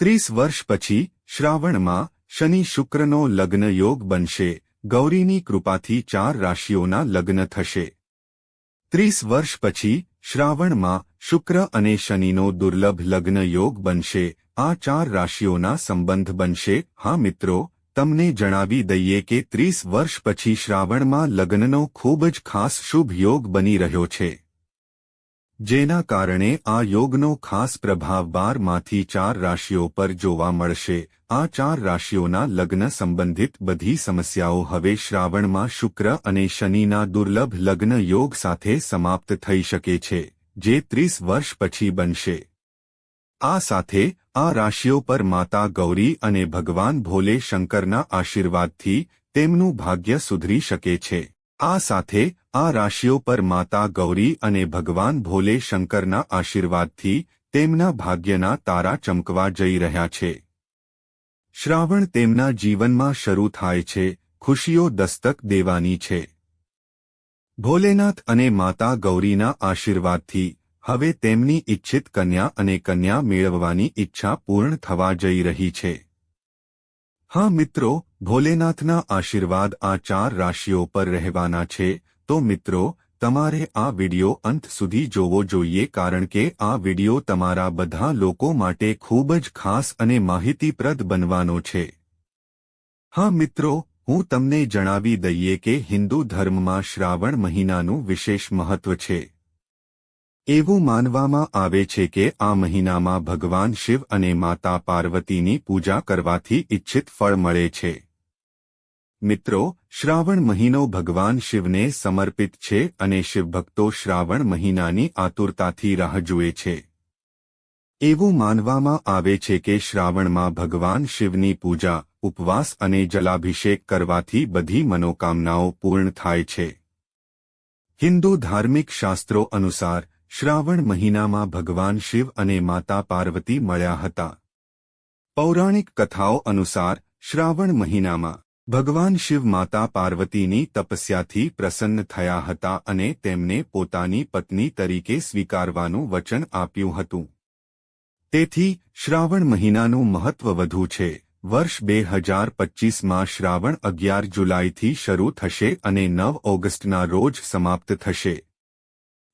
ત્રીસ વર્ષ પછી શ્રાવણમાં શનિ શુક્રનો લગ્ન યોગ બનશે, ગૌરીની કૃપાથી ચાર રાશિઓના લગ્ન થશે. ત્રીસ વર્ષ પછી શ્રાવણમાં શુક્ર અને શનિનો દુર્લભ લગ્ન યોગ બનશે, આ ચાર રાશિઓના સંબંધ બનશે. હા મિત્રો, તમને જણાવી દઈએ કે ત્રીસ વર્ષ પછી શ્રાવણમાં લગ્નનો ખૂબ જ ખાસ શુભ યોગ બની રહ્યો છે. જેના કારણે આ યોગનો ખાસ પ્રભાવ બારમાંથી ચાર રાશિઓ પર જોવા મળશે. આ ચાર રાશિઓના લગ્ન સંબંધિત બધી સમસ્યાઓ હવે શ્રાવણમાં શુક્ર અને શનિના દુર્લભ લગ્ન યોગ સાથે સમાપ્ત થઈ શકે છે, જે ત્રીસ વર્ષ પછી બનશે. આ સાથે આ રાશિઓ પર માતા ગૌરી અને ભગવાન ભોલે શંકરના આશીર્વાદથી તેમનું ભાગ્ય સુધરી શકે છે. આ સાથે આ રાશિઓ પર માતા ગૌરી અને ભગવાન ભોલે શંકરના આશીર્વાદથી તેમના ભાગ્યના તારા ચમકવા જઈ રહ્યા છે. શ્રાવણ તેમના જીવનમાં શરૂ થાય છે, ખુશીઓ દસ્તક દેવાની છે. ભોલેનાથ અને માતા ગૌરીના આશીર્વાદથી હવે તેમની ઇચ્છિત કન્યા અને કન્યા મેળવવાની ઈચ્છા પૂર્ણ થવા જઈ રહી છે. હા મિત્રો, ભોલેનાથના આશીર્વાદ આ ચાર રાશિઓ પર રહેવાના છે તો મિત્રો, તમારે આ વિડિયો અંત સુધી જોવો જોઈએ કારણ કે આ વિડિયો તમારા બધા લોકો માટે ખૂબ જ ખાસ અને માહિતીપ્રદ બનવાનો છે. હા મિત્રો, હું તમને જણાવી દઈએ કે હિન્દુ ધર્મમાં શ્રાવણ મહિનાનું વિશેષ મહત્વ છે. એવું માનવામાં આવે છે કે આ મહિનામાં ભગવાન શિવ અને માતા પાર્વતીની પૂજા કરવાથી ઇચ્છિત ફળ મળે છે. મિત્રો, શ્રાવણ મહિનો ભગવાન શિવને સમર્પિત છે અને શિવભક્તો શ્રાવણ મહિનાની આતુરતાથી રાહ જુએ છે. એવું માનવામાં આવે છે કે શ્રાવણમાં ભગવાન શિવની પૂજા, ઉપવાસ અને જલાભિષેક કરવાથી બધી મનોકામનાઓ પૂર્ણ થાય છે. હિન્દુ ધાર્મિક શાસ્ત્રો અનુસાર, શ્રાવણ મહિનામાં ભગવાન શિવ અને માતા પાર્વતી મળ્યા હતા. પૌરાણિક કથાઓ અનુસાર, શ્રાવણ મહિનામાં ભગવાન શિવ માતા પાર્વતીની તપસ્યાથી પ્રસન્ન થયા હતા અને તેમને પોતાની પત્ની તરીકે સ્વીકારવાનું વચન આપ્યું હતું. તેથી, શ્રાવણ મહિનાનું મહત્વ વધુ છે. વર્ષ બે હજાર પચ્ચીસમાં શ્રાવણ અગિયાર જુલાઈથી શરૂ થશે અને નવ ઓગસ્ટના રોજ સમાપ્ત થશે.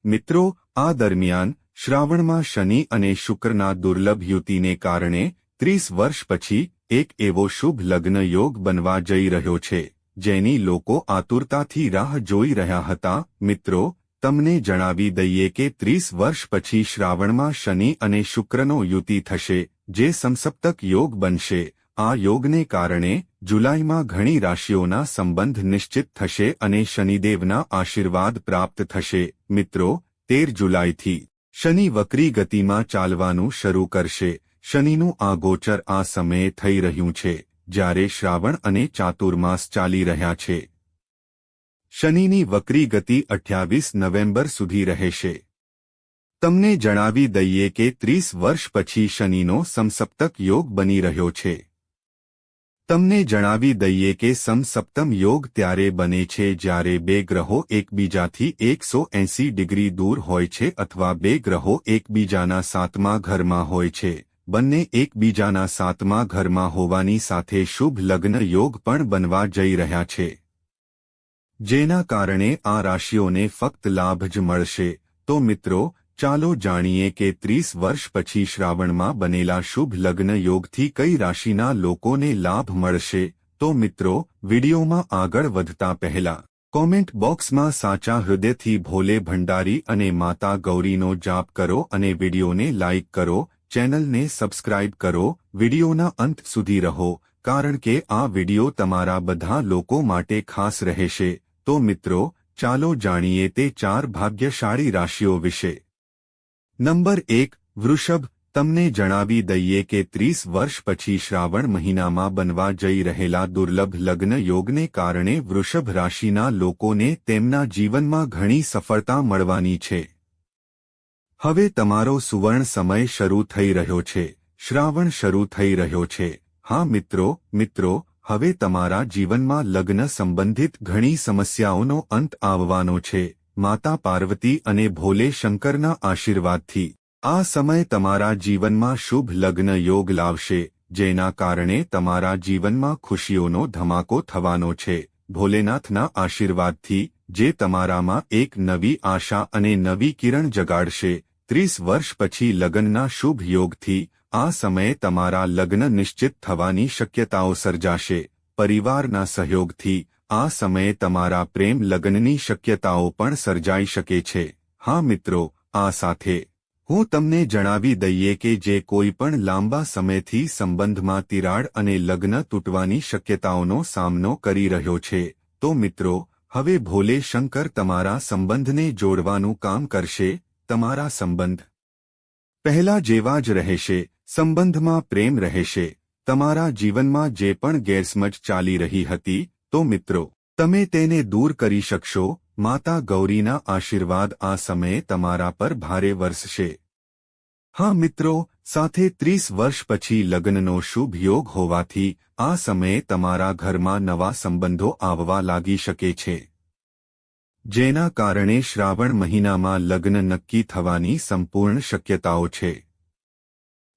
મિત્રો, આ દરમિયાન શ્રાવણમાં શનિ અને શુક્રના દુર્લભ યુતિને કારણે ત્રીસ વર્ષ પછી એક એવો શુભ લગ્ન યોગ બનવા જઈ રહ્યો છે, જેની લોકો આતુરતાથી રાહ જોઈ રહ્યા હતા. મિત્રો, તમને જણાવી દઈએ કે ત્રીસ વર્ષ પછી શ્રાવણમાં શનિ અને શુક્રનો યુતિ થશે, જે સમસપ્તક યોગ બનશે. આ યોગને કારણે જુલાઈમાં ઘણી રાશિઓના સંબંધ નિશ્ચિત થશે અને શનિદેવના આશીર્વાદ પ્રાપ્ત થશે. મિત્રો, તેર જુલાઈથી શનિ વક્રી ગતિમાં ચાલવાનું શરૂ કરશે. શનિનું આ ગોચર આ સમયે થઈ રહ્યું છે, જ્યારે શ્રાવણ અને ચાતુર્માસ ચાલી રહ્યા છે. શનિની વક્રી ગતિ અઠ્યાવીસ નવેમ્બર સુધી રહેશે. તમને જણાવી દઈએ કે ત્રીસ વર્ષ પછી શનિનો સમસપ્તક યોગ બની રહ્યો છે. તમને જણાવી દઈએ કે સમસપ્તમ યોગ ત્યારે બને છે જ્યારે બે ગ્રહો એકબીજાથી એકસો એંસી ડિગ્રી દૂર હોય છે અથવા બે ગ્રહો એકબીજાના સાતમા ઘરમાં હોય છે. બંને એકબીજાના સાતમા ઘરમાં હોવાની સાથે શુભ લગ્ન યોગ પણ બનવા જઈ રહ્યા છે. જેના કારણે આ રાશિઓને ફક્ત લાભ જ મળશે. તો મિત્રો, ચાલો જાણીએ કે ત્રીસ વર્ષ પછી શ્રાવણમાં બનેલા શુભ લગ્ન યોગથી કઈ રાશિના લોકોને લાભ મળશે? તો મિત્રો, વિડીયોમાં આગળ વધતા પહેલા, કોમેન્ટ બોક્સમાં સાચા હૃદયથી ભોલે ભંડારી અને માતા ગૌરીનો જાપ કરો અને વિડીયોને લાઇક કરો ચેનલને સબસ્ક્રાઇબ કરો, વિડીયોના અંત સુધી રહો, કારણ કે આ વીડિયો તમારા બધા લોકો માટે ખાસ રહેશે. તો મિત્રો, ચાલો જાણીએ તે ચાર ભાગ્યશાળી રાશિઓ વિશે. નંબર એક, વૃષભ, તમને જણાવી દઈએ કે ત્રીસ વર્ષ પછી શ્રાવણ મહિનામાં બનવા જઈ રહેલા દુર્લભ લગ્ન યોગને કારણે વૃષભ રાશિના લોકોને તેમના જીવનમાં ઘણી સફળતા મળવાની છે. હવે તમારો સુવર્ણ સમય શરૂ થઈ રહ્યો છે. શ્રાવણ શરૂ થઈ રહ્યો છે. હા મિત્રો મિત્રો, હવે તમારા જીવનમાં લગ્ન સંબંધિત ઘણી સમસ્યાઓનો અંત આવવાનો છે. માતા પાર્વતી અને ભોલે શંકરના આશીર્વાદથી. આ સમય તમારા જીવનમાં શુભ લગ્ન યોગ લાવશે, જેના કારણે તમારા જીવનમાં ખુશીઓનો ધમાકો થવાનો છે. ભોલેનાથના આશીર્વાદથી, જે તમારામાં એક નવી આશા અને નવી કિરણ જગાડશે ત્રીસ વર્ષ પછી લગ્નના શુભ યોગથી, આ સમયે તમારા લગ્ન નિશ્ચિત થવાની શક્યતાઓ સર્જાશે. પરિવારના સહયોગથી, આ સમયે તમારા પ્રેમ લગ્નની શક્યતાઓ પણ સર્જાઈ શકે છે. હા મિત્રો, આ સાથે. હું તમને જણાવી દઈએ કે જે કોઈ પણ લાંબા સમયથી સંબંધમાં તિરાડ અને લગ્ન તૂટવાની શક્યતાઓનો સામનો કરી રહ્યો છે. તો મિત્રો, હવે ભોલે શંકર તમારા સંબંધને જોડવાનું કામ કરશે? તમારા સંબંધ. પહેલા જેવા જ રહેશે, સંબંધમાં પ્રેમ રહેશે. તમારા જીવનમાં જે પણ ગેરસમજ ચાલી રહી હતી, તો મિત્રો, તમે તેને દૂર કરી શકશો, માતા ગૌરીના આશીર્વાદ આ સમયે તમારા પર ભારે વરસશે. હા મિત્રો, સાથે ત્રીસ વર્ષ પછી લગ્નનો શુભ યોગ હોવાથી, આ સમયે તમારા ઘરમાં નવા સંબંધો આવવા લાગી શકે છે. જેના કારણે શ્રાવણ મહિનામાં લગ્ન નક્કી થવાની સંપૂર્ણ શક્યતાઓ છે.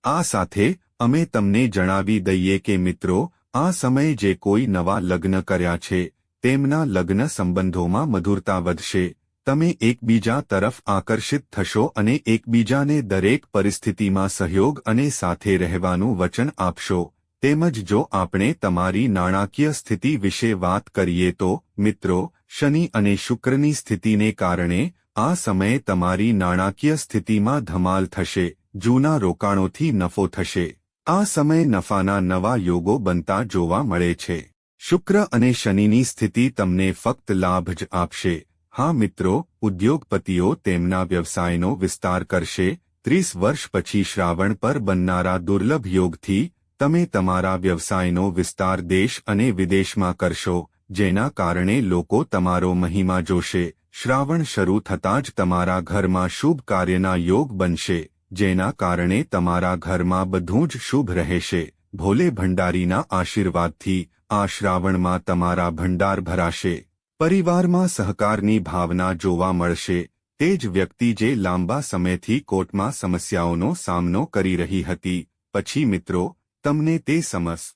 આ સાથે, અમે તમને જણાવી દઈએ કે મિત્રો, આ સમયે જે કોઈ નવા લગ્ન કર્યા છે, તેમના લગ્ન સંબંધોમાં મધુરતા વધશે. તમે એકબીજા તરફ આકર્ષિત થશો અને એકબીજાને દરેક પરિસ્થિતિમાં સહયોગ અને સાથે રહેવાનું વચન આપશો. તેમજ જો આપણે તમારી નાણાકીય સ્થિતિ વિશે વાત કરીએ તો, મિત્રો શનિ અને શુક્રની સ્થિતિને કારણે આ સમયે તમારી નાણાકીય સ્થિતિમાં ધમાલ થશે, જૂના રોકાણોથી નફો થશે. આ સમયે નફાના નવા યોગો બનતા જોવા મળે છે. શુક્ર અને શનિની સ્થિતિ તમને ફક્ત લાભ જ આપશે. હા મિત્રો, ઉદ્યોગપતિઓ તેમના વ્યવસાયનો વિસ્તાર કરશે. ત્રીસ વર્ષ પછી શ્રાવણ પર બનનારા દુર્લભ યોગથી તમે તમારા વ્યવસાયનો વિસ્તાર દેશ અને વિદેશમાં કરશો. જેના કારણે લોકો તમારો મહિમા જોશે. શ્રાવણ શરૂ થતાં જ તમારા ઘરમાં શુભ કાર્યના યોગ બનશે, જેના કારણે તમારા ઘરમાં બધું જ શુભ રહેશે. ભોલે ભંડારીના આશીર્વાદથી આ શ્રાવણમાં તમારા ભંડાર ભરાશે. પરિવારમાં સહકારની ભાવના જોવા મળશે. તે જ વ્યક્તિ જે લાંબા સમયથી કોર્ટમાં સમસ્યાઓનો સામનો કરી રહી હતી. પછી મિત્રો, તમને તે સમસ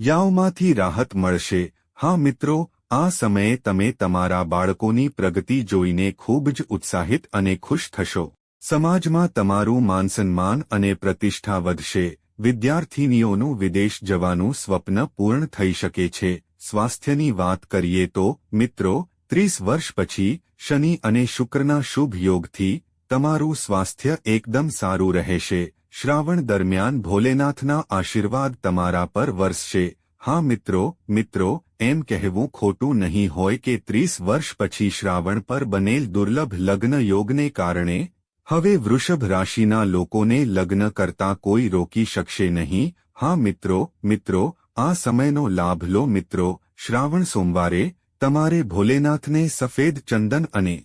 યાઓમાંથી રાહત મળશે. હા મિત્રો, આ સમયે તમે તમારા બાળકોની પ્રગતિ જોઈને ખૂબ જ ઉત્સાહિત અને ખુશ થશો. સમાજમાં તમારું માનસન્માન અને પ્રતિષ્ઠા વધશે. વિદ્યાર્થીનીઓનું વિદેશ જવાનું સ્વપ્ન પૂર્ણ થઈ શકે છે. સ્વાસ્થ્યની વાત કરીએ તો, મિત્રો, ત્રીસ વર્ષ પછી, શનિ અને શુક્રના શુભ યોગથી, તમારું સ્વાસ્થ્ય એકદમ સારું રહેશે. શ્રાવણ દરમિયાન ભોલેનાથના આશીર્વાદ તમારા પર વરસશે. હા મિત્રો મિત્રો એમ કહેવું ખોટું નહીં હોય કે ત્રીસ વર્ષ પછી શ્રાવણ પર બનેલ દુર્લભ લગ્ન યોગને કારણે, હવે વૃષભ રાશિના લોકોને લગ્ન કરતા કોઈ રોકી શકશે નહીં. હા મિત્રો મિત્રો, આ સમયનો લાભ લો મિત્રો, શ્રાવણ સોમવારે તમારે ભોલેનાથને સફેદ ચંદન અને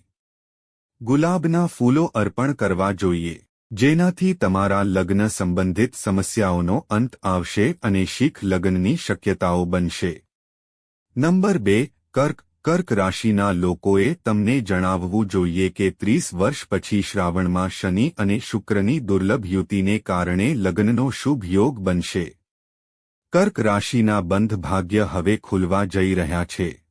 ગુલાબના ફૂલો અર્પણ કરવા જોઈએ, જેનાથી તમારા લગ્ન સંબંધિત સમસ્યાઓનો અંત આવશે અને શીખ લગ્નની શક્યતાઓ બનશે. નંબર બે, કર્ક. કર્ક રાશિના લોકોએ તમને જણાવવું જોઈએ કે ત્રીસ વર્ષ પછી શ્રાવણમાં શનિ અને શુક્રની દુર્લભ યુતિને કારણે લગ્નનો શુભ યોગ બનશે. કર્ક રાશિના બંધ ભાગ્ય હવે ખુલવા જઈ રહ્યા છે.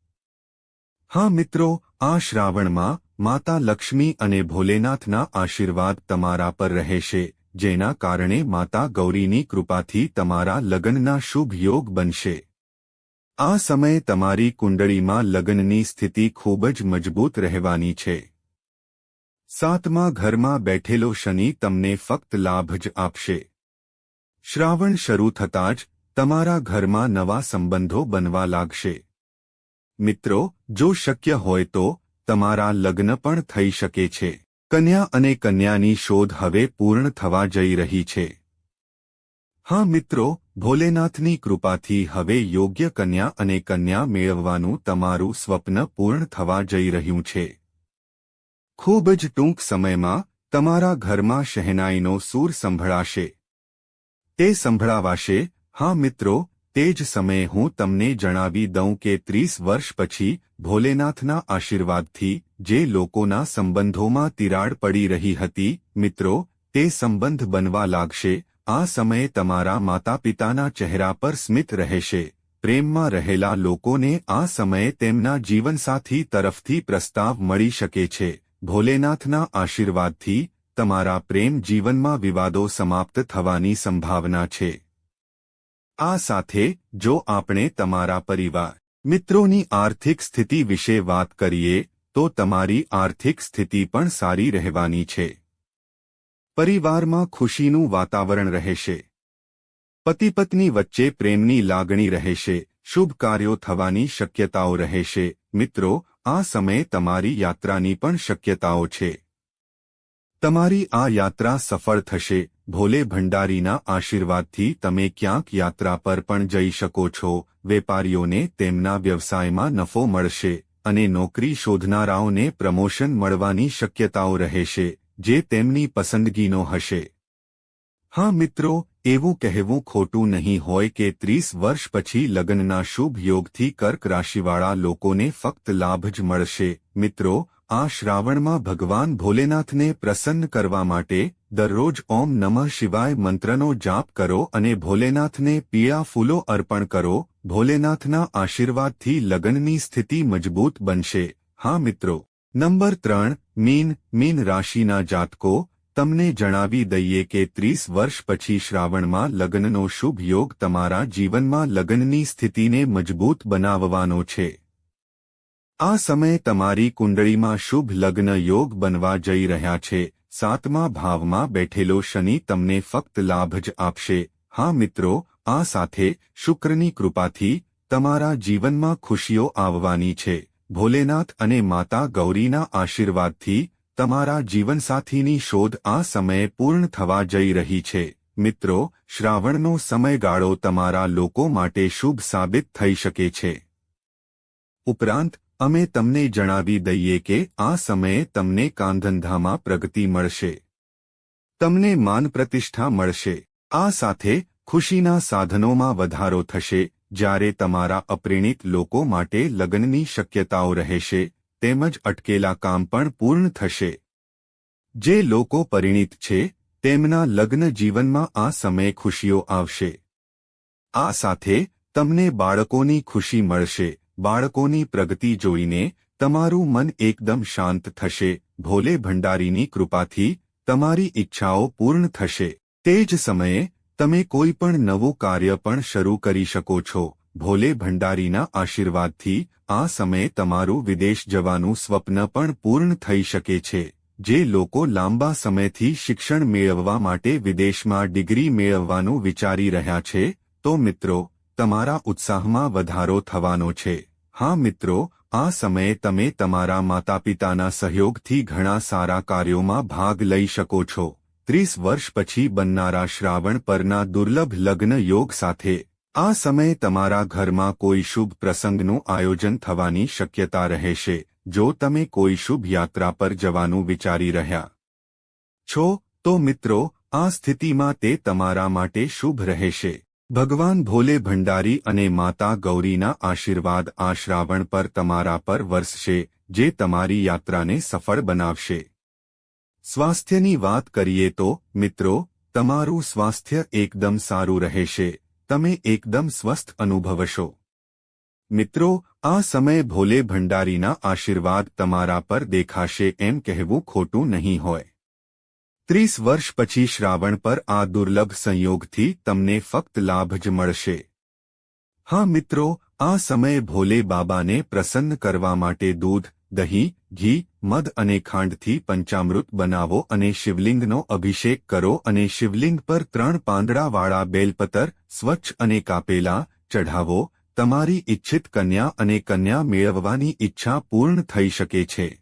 હા મિત્રો, આ શ્રાવણમાં માતા લક્ષ્મી અને ભોલેનાથના આશીર્વાદ તમારા પર રહેશે, જેના કારણે માતા ગૌરીની કૃપાથી તમારા લગ્નના શુભ યોગ બનશે. આ સમયે તમારી કુંડળીમાં લગ્નની સ્થિતિ ખૂબ જ મજબૂત રહેવાની છે. સાતમા ઘરમાં બેઠેલો શનિ તમને ફક્ત લાભ જ આપશે. શ્રાવણ શરૂ થતાં જ તમારા ઘરમાં નવા સંબંધો બનવા લાગશે. મિત્રો, જો શક્ય હોય તો તમારા લગ્ન પણ થઈ શકે છે. કન્યા અને કન્યાની શોધ હવે પૂર્ણ થવા જઈ રહી છે. હા મિત્રો ભોલેનાથની કૃપાથી હવે યોગ્ય કન્યા અને કન્યા મેળવવાનું તમારું સ્વપ્ન પૂર્ણ થવા જઈ રહ્યું છે. ખૂબ જ ટૂંક સમયમાં તમારા ઘરમાં શહેનાઈનો સૂર સંભળાશે. તે સંભળાવાશે, હા મિત્રો, તે જ સમયે હું તમને જણાવી દઉં કે ત્રીસ વર્ષ પછી ભોલેનાથના આશીર્વાદથી જે લોકોના સંબંધોમાં તિરાડ પડી રહી હતી, મિત્રો, તે સંબંધ બનવા લાગશે આ સમયે તમારા માતા પિતાના ચહેરા પર સ્મિત રહેશે. પ્રેમમાં રહેલા લોકોને આ સમયે તેમના જીવનસાથી તરફથી પ્રસ્તાવ મળી શકે છે. ભોલેનાથના આશીર્વાદથી તમારા પ્રેમ જીવનમાં વિવાદો સમાપ્ત થવાની સંભાવના છે. આ સાથે, જો આપણે તમારા પરિવાર, મિત્રોની આર્થિક સ્થિતિ વિશે વાત કરીએ, તો તમારી આર્થિક સ્થિતિ પણ સારી રહેવાની છે. પરિવારમાં ખુશીનું વાતાવરણ રહેશે. પતિ પત્ની વચ્ચે પ્રેમની લાગણી રહેશે, શુભ કાર્યો થવાની શક્યતાઓ રહેશે. મિત્રો, આ સમયે તમારી યાત્રાની પણ શક્યતાઓ છે. તમારી આ યાત્રા સફળ થશે, ભોલે ભંડારીના આશીર્વાદથી તમે ક્યાંક યાત્રા પર પણ જઈ શકો છો. વેપારીઓને તેમના વ્યવસાયમાં નફો મળશે અને નોકરી શોધનારાઓને પ્રમોશન મળવાની શક્યતાઓ રહેશે. જે તેમની પસંદગીનો હશે. હા મિત્રો, એવું કહેવું ખોટું નહીં હોય કે ત્રીસ વર્ષ પછી લગ્નના શુભ યોગથી કર્ક રાશિવાળા લોકોને ફક્ત લાભ જ મળશે. મિત્રો, આ શ્રાવણમાં ભગવાન ભોલેનાથને પ્રસન્ન કરવા માટે દરરોજ ઓમ નમઃ શિવાય મંત્રનો જાપ કરો અને ભોલેનાથને પીળા ફૂલો અર્પણ કરો. ભોલેનાથના આશીર્વાદથી લગ્નની સ્થિતિ મજબૂત બનશે. હા મિત્રો. નંબર ત્રણ, મીન મીન રાશિના જાતકો, તમને જણાવી દઈએ કે ત્રીસ વર્ષ પછી શ્રાવણમાં લગ્નનો શુભ યોગ તમારા જીવનમાં લગ્નની સ્થિતિને મજબૂત બનાવવાનો છે. આ સમયે તમારી કુંડળીમાં શુભ લગ્ન યોગ બનવા જઈ રહ્યા છે. સાતમા ભાવમાં બેઠેલો શનિ તમને ફક્ત લાભ જ આપશે. હા મિત્રો, આ સાથે શુક્રની કૃપાથી તમારા જીવનમાં ખુશીઓ આવવાની છે. ભોલેનાથ અને માતા ગૌરીના આશીર્વાદથી તમારા જીવનસાથીની શોધ આ સમયે પૂર્ણ થવા જઈ રહી છે. મિત્રો, શ્રાવણનો સમયગાળો તમારા લોકો માટે શુભ સાબિત થઈ શકે છે. ઉપરાંત, અમે તમને જણાવી દઈએ કે આ સમયે તમને કાંધંધામાં પ્રગતિ મળશે. તમને માન પ્રતિષ્ઠા મળશે. આ સાથે ખુશીના સાધનોમાં વધારો થશે. જ્યારે તમારા અપ્રેણિત લોકો માટે લગ્નની શક્યતાઓ રહેશે, તેમજ અટકેલા કામ પણ પૂર્ણ થશે. જે લોકો પરિણિત છે, તેમના લગ્ન જીવનમાં આ સમયે ખુશીઓ આવશે. આ સાથે તમને બાળકોની ખુશી મળશે, બાળકોની પ્રગતિ જોઈને તમારું મન એકદમ શાંત થશે, ભોલે ભંડારીની કૃપાથી તમારી ઈચ્છાઓ પૂર્ણ થશે. તે જ સમયે તમે કોઈ પણ નવું કાર્ય પણ શરૂ કરી શકો છો. ભોલે ભંડારીના આશીર્વાદથી, આ સમયે તમારું વિદેશ જવાનું સ્વપ્ન પણ પૂર્ણ થઈ શકે છે. જે લોકો લાંબા સમયથી શિક્ષણ મેળવવા માટે વિદેશમાં ડિગ્રી મેળવવાનું વિચારી રહ્યા છે, તો મિત્રો, તમારા ઉત્સાહમાં વધારો થવાનો છે. હા મિત્રો, આ સમયે તમે તમારા માતાપિતાના સહયોગથી ઘણા સારા કાર્યોમાં ભાગ લઈ શકો છો. ત્રીસ વર્ષ પછી બનનારા શ્રાવણ પરના દુર્લભ લગ્ન યોગ સાથે, આ સમયે તમારા ઘરમાં કોઈ શુભ પ્રસંગનું આયોજન થવાની શક્યતા રહેશે, જો તમે કોઈ શુભ યાત્રા પર જવાનું વિચારી રહ્યા. છો, તો મિત્રો, આ સ્થિતિમાં તે તમારા માટે શુભ રહેશે. ભગવાન ભોલે ભંડારી અને માતા ગૌરીના આશીર્વાદ આ શ્રાવણ પર તમારા પર વરસશે, જે તમારી યાત્રાને સફળ બનાવશે. સ્વાસ્થ્યની વાત કરીએ તો, મિત્રો, તમારું સ્વાસ્થ્ય એકદમ સારું રહેશે, તમે એકદમ સ્વસ્થ અનુભવશો. મિત્રો, આ સમયે ભોલે ભંડારીના આશીર્વાદ તમારા પર દેખાશે એમ કહેવું ખોટું નહીં હોય. ત્રીસ વર્ષ પછી શ્રાવણ પર આ દુર્લભ સંયોગથી તમને ફક્ત લાભ જ મળશે. હા, મિત્રો, આ સમયે ભોલે બાબાને પ્રસન્ન કરવા માટે દૂધ, દહીં, ઘી મધ અને ખાંડથી પંચામૃત બનાવો અને શિવલિંગનો અભિષેક કરો અને શિવલિંગ પર ત્રણ પાંદડાવાળા બેલપતર, સ્વચ્છ અને કાપેલા, ચઢાવો. તમારી ઇચ્છિત કન્યા અને કન્યા મેળવવાની ઈચ્છા પૂર્ણ થઈ શકે છે.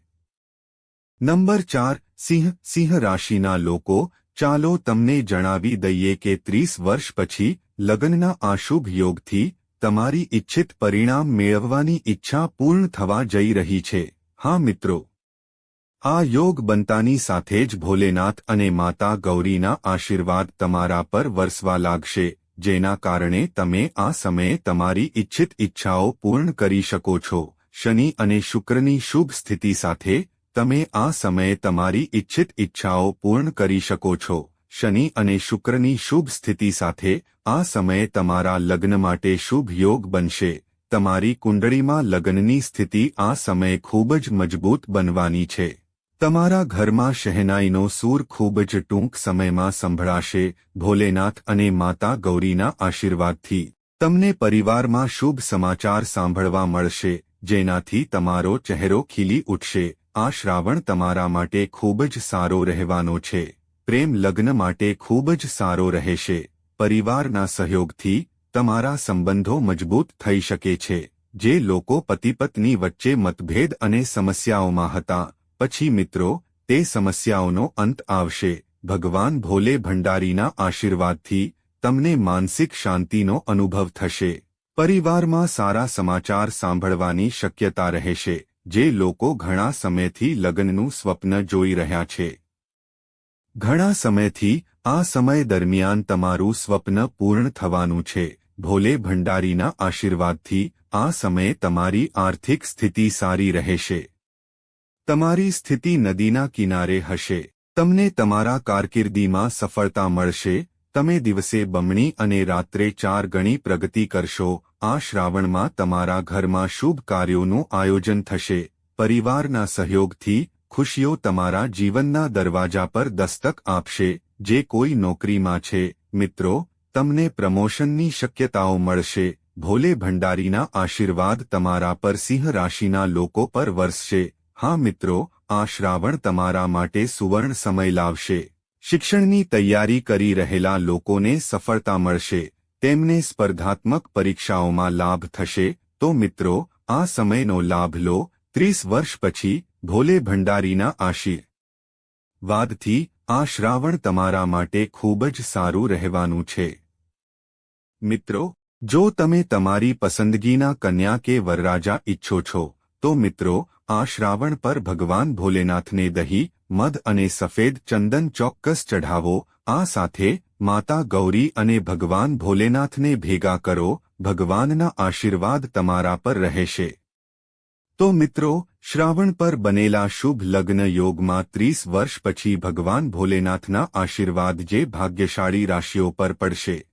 નંબર ચાર, સિંહ. સિંહ રાશિના લોકો, ચાલો તમને જણાવી દઈએ કે ત્રીસ વર્ષ પછી, લગ્નના આશુભ યોગથી, તમારી ઇચ્છિત પરિણામ મેળવવાની ઈચ્છા પૂર્ણ થવા જઈ રહી છે. હા મિત્રો. આ યોગ બનતાની સાથે જ ભોલેનાથ અને માતા ગૌરીના આશીર્વાદ તમારા પર વરસવા લાગશે, જેના કારણે તમે આ સમયે તમારી ઇચ્છિત ઈચ્છાઓ પૂર્ણ કરી શકો છો. શનિ અને શુક્રની શુભ સ્થિતિ સાથે, તમે આ સમયે તમારી ઇચ્છિત ઈચ્છાઓ પૂર્ણ કરી શકો છો. શનિ અને શુક્રની શુભ સ્થિતિ સાથે, આ સમયે તમારા લગ્ન માટે શુભ યોગ બનશે. તમારી કુંડળીમાં લગ્નની સ્થિતિ આ સમયે ખૂબ જ મજબૂત બનવાની છે. તમારા ઘરમાં શહેનાઈનો સૂર ખૂબ જ ટૂંક સમયમાં સંભળાશે, ભોલેનાથ અને માતા ગૌરીના આશીર્વાદથી. તમને પરિવારમાં શુભ સમાચાર સાંભળવા મળશે, જેનાથી તમારો ચહેરો ખીલી ઉઠશે. આ શ્રાવણ તમારા માટે ખૂબ જ સારો રહેવાનો છે. પ્રેમ લગ્ન માટે ખૂબ જ સારો રહેશે. પરિવારના સહયોગથી તમારા સંબંધો મજબૂત થઈ શકે છે. જે લોકો પતિ પત્ની વચ્ચે મતભેદ અને સમસ્યાઓમાં હતા પછી મિત્રો, તે સમસ્યાઓનો અંત આવશે. ભગવાન ભોલે ભંડારીના આશીર્વાદથી તમને માનસિક શાંતિનો અનુભવ થશે. પરિવારમાં સારા સમાચાર સાંભળવાની શક્યતા રહેશે. જે લોકો ઘણા સમયથી લગ્નનું સ્વપ્ન જોઈ રહ્યા છે. ઘણા સમયથી આ સમય દરમિયાન તમારું સ્વપ્ન પૂર્ણ થવાનું છે. ભોલે ભંડારીના આશીર્વાદથી આ સમયે તમારી આર્થિક સ્થિતિ સારી રહેશે. તમારી સ્થિતિ નદીના કિનારે હશે. તમને તમારા કારકિર્દીમાં સફળતા મળશે. તમે દિવસે બમણી અને રાત્રે ચાર ગણી પ્રગતિ કરશો. આ શ્રાવણમાં તમારા ઘરમાં શુભ કાર્યોનું આયોજન થશે. પરિવારના સહયોગથી ખુશીઓ તમારા જીવનના દરવાજા પર દસ્તક આપશે. જે કોઈ નોકરીમાં છે, મિત્રો, તમને પ્રમોશનની શક્યતાઓ મળશે. ભોલે ભંડારીના આશીર્વાદ તમારા પર સિંહ રાશિના લોકો પર વરસશે. હા મિત્રો, આ શ્રાવણ તમારા માટે સુવર્ણ સમય લાવશે. શિક્ષણની તૈયારી કરી રહેલા લોકોને સફળતા મળશે. તેમને સ્પર્ધાત્મક પરીક્ષાઓમાં લાભ થશે. તો મિત્રો, આ સમયનો લાભ લો. ત્રીસ વર્ષ પછી, ભોલે ભંડારીના આશીર્વાદથી આ શ્રાવણ તમારા માટે ખૂબ જ સારું રહેવાનું છે. મિત્રો, જો તમે તમારી પસંદગીના કન્યા કે વરરાજા ઈચ્છો છો, તો મિત્રો આ શ્રાવણ પર ભગવાન ભોલેનાથને દહીં, મધ અને સફેદ ચંદન ચોક્કસ ચઢાવો, આ સાથે માતા ગૌરી અને ભગવાન ભોલેનાથને ભેગા કરો, ભગવાનના આશીર્વાદ તમારા પર રહેશે. તો મિત્રો, શ્રાવણ પર બનેલા શુભ લગ્ન યોગમાં ત્રીસ વર્ષ પછી ભગવાન ભોલેનાથના આશીર્વાદ જે ભાગ્યશાળી રાશિઓ પર પડશે.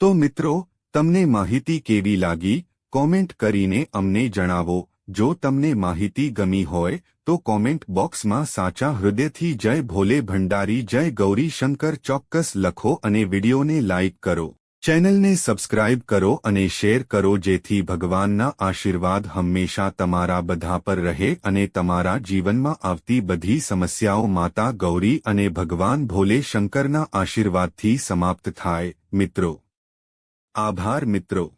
તો મિત્રો, તમને માહિતી કેવી લાગી? કોમેન્ટ કરીને અમને જણાવો. જો તમને માહિતી ગમી હોય, તો કોમેન્ટ બોક્સમાં સાચા હૃદયથી જય ભોલે ભંડારી, જય ગૌરી શંકર ચોક્કસ લખો અને વિડીયોને લાઇક કરો. ચેનલને સબસ્ક્રાઇબ કરો અને શેર કરો જેથી ભગવાનના આશીર્વાદ હંમેશા તમારા બધા પર રહે અને તમારા જીવનમાં આવતી બધી સમસ્યાઓ માતા ગૌરી અને ભગવાન ભોલે શંકરના આશીર્વાદથી સમાપ્ત થાય. મિત્રો, આભાર મિત્રો.